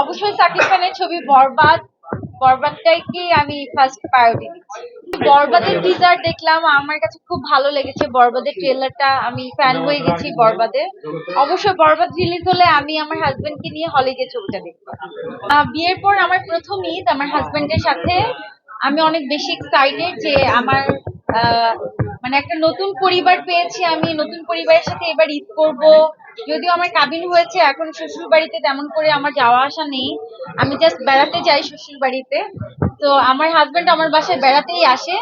অবশ্যই সাকিব খানের ছবি বরবাদ বরবাদটাকে আমি ফার্স্ট প্রায়োরিটি দিচ্ছি। বরবাদের টিজার দেখলাম, আমার কাছে খুব ভালো লেগেছে। বরবাদের ট্রেলারটা আমি ফ্যান হয়ে গেছি বরবাদের অবশ্যই বরবাদ রিলিজ হলে আমি আমার হাজবেন্ডকে নিয়ে হলে গিয়ে ছবিটা দেখব। বিয়ের পর আমার প্রথম ঈদ আমার হাজবেন্ডের সাথে। আমি অনেক বেশি এক্সাইটেড যে আমার মানে একটা নতুন পরিবার পেয়েছি আমি। নতুন পরিবারের সাথে এবার ঈদ করব। যদিও আমার কাবিন হয়েছে, এখন শ্বশুর বাড়িতে তেমন করে আমার যাওয়া আসা নেই। আমি জাস্ট বেড়াতে যাই শ্বশুর বাড়িতে তো আমার হাজব্যান্ড আমার বাসায় বেড়াতেই আসে।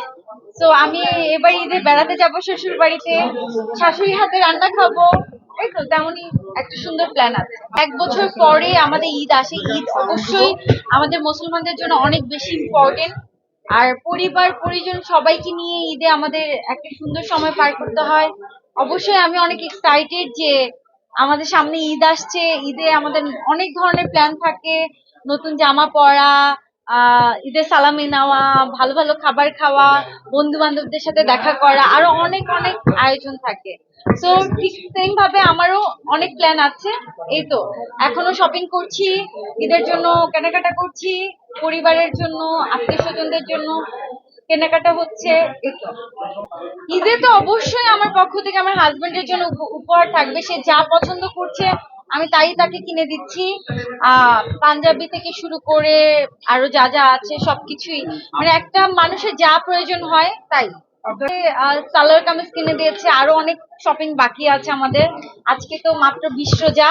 তো আমি এবার ঈদে বেড়াতে যাব শ্বশুর বাড়িতে শাশুড়ি হাতে রান্না খাব। এই তো তেমনই একটা সুন্দর প্ল্যান আছে। এক বছর পরে আমাদের ঈদ আসে। ঈদ অবশ্যই আমাদের মুসলমানদের জন্য অনেক বেশি ইম্পর্টেন্ট আর পরিবার, পরিজন সবাইকে নিয়ে ঈদে আমাদের একটা সুন্দর সময় পার করতে হয়। অবশ্যই আমি অনেক এক্সাইটেড যে আমাদের সামনে ঈদ আসছে, ঈদে আমাদের অনেক ধরনের প্ল্যান থাকে, নতুন জামা পরা, আহ ঈদের সালামি নেওয়া, ভালো ভালো খাবার খাওয়া বন্ধু বান্ধবদের সাথে দেখা করা, আরও অনেক অনেক আয়োজন থাকে। তো ঠিক সেম ভাবে আমারও অনেক প্ল্যান আছে, এই তো। এখনও শপিং করছি, ঈদের জন্য কেনাকাটা করছি, পরিবারের জন্য, আত্মীয় স্বজনদের জন্য। কেনাকাটা হচ্ছে। ঈদে তো অবশ্যই আমার পক্ষ থেকে আমার হাজবেন্ডের জন্য উপহার থাকবে। সে যা পছন্দ করছে আমি তাই তাকে কিনে দিচ্ছি। আহ পাঞ্জাবি থেকে শুরু করে আরও যা যা আছে সবকিছুই। মানে একটা মানুষের যা প্রয়োজন হয় তাই। সালোয়ার কামিজ কিনে দিয়েছে। আরও অনেক শপিং বাকি আছে আমাদের। আজকে তো মাত্র বিশ রোজা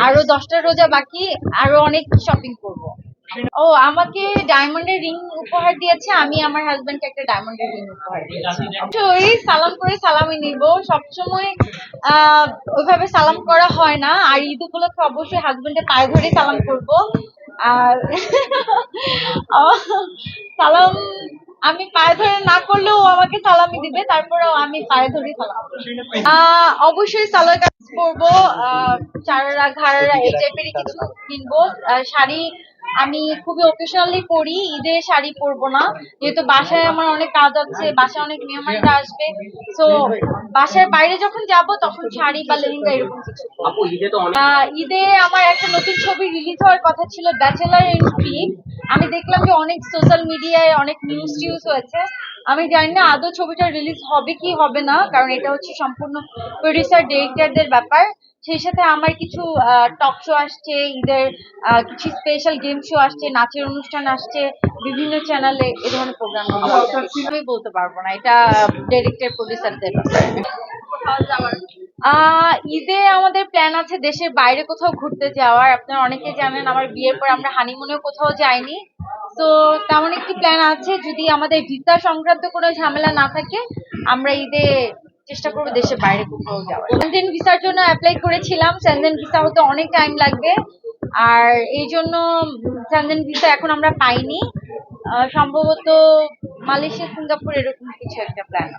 আরও দশটা রোজা বাকি আরও অনেক শপিং করব। ও আমাকে ডায়মন্ডের রিং উপহার দিয়েছে আমি আমার হাজবেন্ডকে একটা ডায়মন্ডের রিং উপহার দিয়েছি। ওই সালাম করে সালামি নিব। সবসময় ওইভাবে সালাম করা হয় না। আর ঈদ উপলক্ষে অবশ্যই হাজবেন্ডের পায়ে ধরে সালাম করব। আর সালাম আমি পায়ে ধরে না করলেও আমাকে সালামি দিবে তারপরেও আমি পায়ে ধরে সালাম অবশ্যই সালোয়ার কামিজ পরবো আহ, চারারা ঘাড়ারা এই টাইপেরই কিছু কিনবো। শাড়ি আমি খুবই অকেশনালি পরি ঈদে শাড়ি পরবো না। যেহেতু বাসায় আমার অনেক কাজ আছে বাসায় অনেক মেহমানরা আসবে। তো বাসার বাইরে যখন যাব তখন শাড়ি বা লেহেঙ্গা এরকম কিছু। ঈদে আমার একটা নতুন ছবি রিলিজ হওয়ার কথা ছিল ব্যাচেলার ইন আমি দেখলাম যে অনেক সোশ্যাল মিডিয়ায় অনেক নিউজ টিউজ হয়েছে। আমি জানি না আদৌ ছবিটা রিলিজ হবে কি হবে না কারণ এটা হচ্ছে সম্পূর্ণ প্রডিউসার ডিরেক্টরদের ব্যাপার। সেই সাথে আমার কিছু টক শো আসছে ঈদের কিছু স্পেশাল গেম শো আসছে নাচের অনুষ্ঠান আসছে বিভিন্ন চ্যানেলে এ ধরনের প্রোগ্রাম আমি বলতে পারব না এটা ডিরেক্টর প্রডিউসারদের আহ ঈদে আমাদের প্ল্যান আছে দেশের বাইরে কোথাও ঘুরতে যাওয়ার। আপনারা অনেকে জানেন আমার বিয়ের পর আমরা হানিমুনেও কোথাও যাইনি। তো তেমন একটি প্ল্যান আছে, যদি আমাদের ভিসা সংক্রান্ত কোনো ঝামেলা না থাকে, আমরা ঈদে চেষ্টা করব দেশের বাইরে কোথাও যাওয়ার। স্যানজেন ভিসার জন্য অ্যাপ্লাই করেছিলাম স্যানজেন ভিসা হতে অনেক টাইম লাগবে আর এই জন্য স্যানজেন ভিসা এখন আমরা পাইনি। সম্ভবত মালয়েশিয়া, সিঙ্গাপুর এরকম কিছু একটা প্ল্যান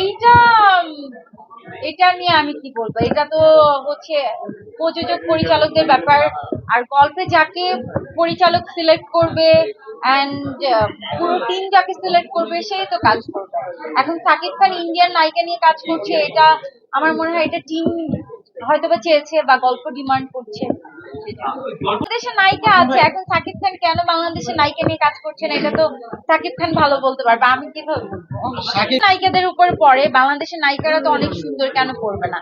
এইটা এটা নিয়ে আমি কি বলব? এটা তো হচ্ছে প্রযোজক পরিচালকদের ব্যাপার। আর গল্পে যাকে পরিচালক সিলেক্ট করবে অ্যান্ড পুরো টিম যাকে সিলেক্ট করবে সেই তো কাজ করবে। এখন সাকিব খান ইন্ডিয়ান নায়িকা নিয়ে কাজ করছে, এটা আমার মনে হয় এটা টিম হয়তো বা চেয়েছে বা গল্প ডিমান্ড করছে। বাংলাদেশের নায়িকা আছে এখন সাকিব খান কেন বাংলাদেশের নায়িকা নিয়ে কাজ করছে না? এটা তো সাকিব খান ভালো বলতে পারবে আমি কীভাবে বলব? নায়িকাদের উপর পড়ে বাংলাদেশের নায়িকারা তো অনেক সুন্দর কেন করবে না?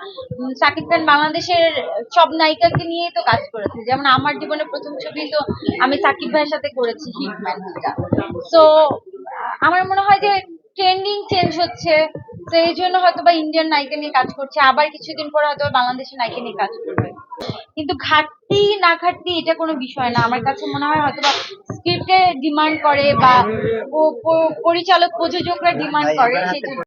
সাকিব খান বাংলাদেশের সব নায়িকাকে নিয়েই তো কাজ করেছে যেমন আমার জীবনে প্রথম ছবি তো আমি সাকিব ভাইয়ের সাথে করেছি হিটম্যান তো আমার মনে হয় যে ট্রেন্ডিং চেঞ্জ হচ্ছে তো এই জন্য হয়তো বা ইন্ডিয়ান নায়িকা নিয়ে কাজ করছে। আবার কিছুদিন পর হয়তো বাংলাদেশের নায়িকা নিয়ে কাজ করবে। কিন্তু ঘাটতি না ঘাটতি এটা কোনো বিষয় না। আমার কাছে মনে হয় হয়তো বা স্ক্রিপ্টে ডিমান্ড করে বা পরিচালক প্রযোজকরা ডিমান্ড করে সেই জন্য।